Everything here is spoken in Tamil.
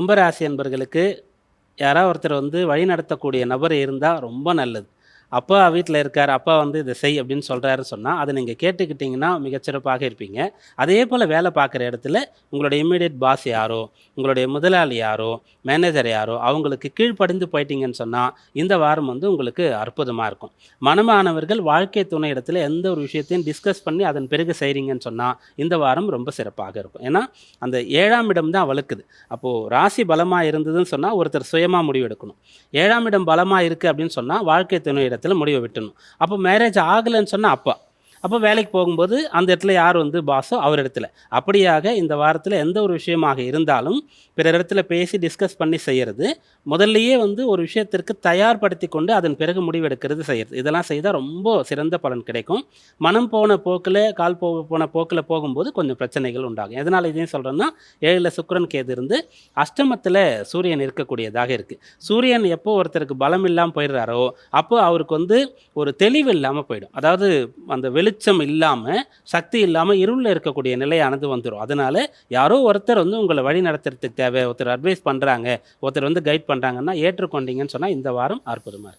கும்பராசி என்பர்களுக்கு யாராவது ஒருத்தர் வந்து வழி நடத்தக்கூடிய நபர் இருந்தால் ரொம்ப நல்லது. அப்பா வீட்டில் இருக்கார் அப்பா வந்து இதை செய் அப்படின்னு சொல்கிறாருன்னு சொன்னால் அதை நீங்கள் கேட்டுக்கிட்டிங்கன்னா மிகச்சிறப்பாக இருப்பீங்க. அதே போல் வேலை பார்க்குற இடத்துல உங்களுடைய இம்மிடியட் பாஸ் யாரோ உங்களுடைய முதலாளி யாரோ மேனேஜர் யாரோ அவங்களுக்கு கீழ்ப்படிந்து போயிட்டீங்கன்னு சொன்னால் இந்த வாரம் வந்து உங்களுக்கு அற்புதமாக இருக்கும். மனமானவர்கள் வாழ்க்கை துணை இடத்துல எந்த ஒரு விஷயத்தையும் டிஸ்கஸ் பண்ணி அதன் பிறகு செய்கிறீங்கன்னு சொன்னால் இந்த வாரம் ரொம்ப சிறப்பாக இருக்கும். ஏன்னா அந்த ஏழாம் இடம் தான் வலுக்குது அப்போது ராசி பலமாக இருந்ததுன்னு சொன்னால் ஒருத்தர் சுயமாக முடிவெடுக்கணும். ஏழாம் இடம் பலமாக இருக்குது அப்படின்னு சொன்னால் வாழ்க்கை துணை இடத்துல முடிவை விட்டணும். அப்போ மேரேஜ் ஆகலைன்னு சொன்னால் அப்பா. அப்போ வேலைக்கு போகும்போது அந்த இடத்துல யார் வந்து பாஸோ அவர் இடத்துல. அப்படியாக இந்த வாரத்தில் எந்த ஒரு விஷயமாக இருந்தாலும் பிறர் இடத்துல பேசி டிஸ்கஸ் பண்ணி செய்கிறது முதல்லையே வந்து ஒரு விஷயத்திற்கு தயார்படுத்தி கொண்டு அதன் பிறகு முடிவெடுக்கிறது செய்கிறது இதெல்லாம் செய்தால் ரொம்ப சிறந்த பலன் கிடைக்கும். மனம் போன போக்கில் கால் போ போன போக்கில் போகும்போது கொஞ்சம் பிரச்சனைகள் உண்டாகும். எதனால் இதையும் சொல்கிறேன்னா ஏழில் சுக்கிரன் கேது இருந்து அஷ்டமத்தில் சூரியன் இருக்கக்கூடியதாக இருக்குது சூரியன் எப்போ ஒருத்தருக்கு பலம் இல்லாமல் போயிடுறாரோ அப்போ அவருக்கு வந்து ஒரு தெளிவு இல்லாமல் போயிடும். அதாவது அந்த வெளி வெளிச்சம் இல்லாமல் சக்தி இல்லாமல் இருளில் இருக்கக்கூடிய நிலையானது வந்துடும் அதனால யாரோ ஒருத்தர் வந்து உங்களை வழி நடத்துறதுக்கு தேவை ஒருத்தர் அட்வைஸ் பண்ணுறாங்க ஒருத்தர் வந்து கைட் பண்ணுறாங்கன்னா ஏற்றுக்கொண்டீங்கன்னு சொன்னால் இந்த வாரம் அற்புதமாக இருக்கும்